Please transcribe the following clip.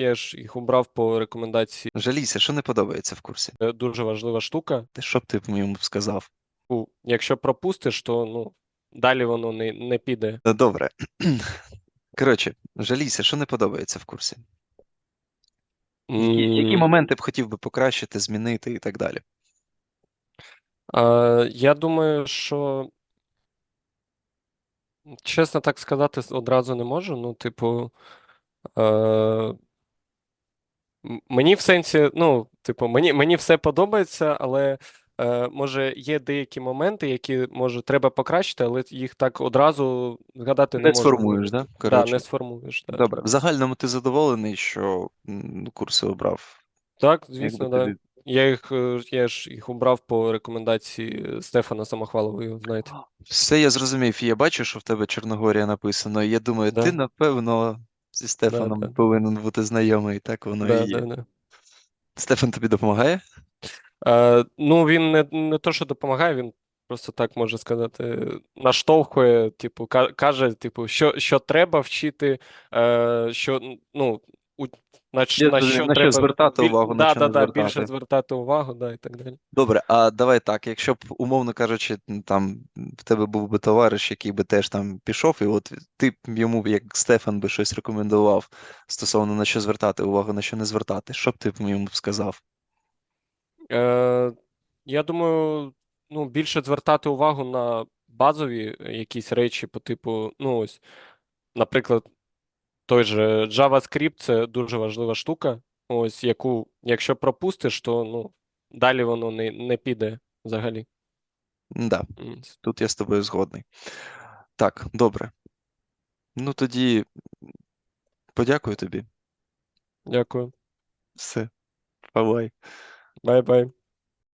я ж їх убрав по рекомендації. Жалійся, що не подобається в курсі? Це дуже важлива штука. Ти що б ти йому б сказав? Ну, Якщо пропустиш, то ну, далі воно не, не піде. Е, Добре. Коротше, жалійся, що не подобається в курсі? Які, які моменти б хотів би покращити, змінити і так далі? А, я думаю, що чесно так сказати с- одразу не можу. Ну, типу, е, м- мені в сенсі, ну, типу, мені, мені все подобається, але е, може є деякі моменти, які може треба покращити, але їх так одразу згадати не Не можу. сформуєш, да? Да, не сформуєш. Да. Добре. В загальному ти задоволений, що курси обрав? Так, звісно, да. Я їх, е, я ж їх убрав по рекомендації Стефана Самохвалова, знаєте. Все я зрозумів. Я бачу, що в тебе Чорногорія написано. Я думаю, Да. ти, напевно, зі Стефаном да. повинен бути знайомий. Так воно Да, і є. да, да. Стефан тобі допомагає? Е, ну, він не, не то, що допомагає, він просто так може сказати, наштовхує, типу, каже, типу, що, що треба вчити, е, що, ну, у, на, на що на що треба звертати біль- увагу, на що да, не да, звертати. більше звертати увагу, да, і так далі. Добре, а давай так, якщо б, умовно кажучи, там в тебе був би товариш, який би теж там пішов, і от ти б йому, як Стефан, би щось рекомендував стосовно на що звертати увагу, на що не звертати, що б ти б йому сказав? Е, я думаю, ну, більше звертати увагу на базові якісь речі по типу, ну ось, наприклад, той же JavaScript це дуже важлива штука, ось яку, якщо пропустиш, то ну, далі воно не, не піде взагалі. Да, тут я з тобою згодний. Так, добре. Ну тоді подякую тобі. Дякую. Все. Бувай. Бай-бай.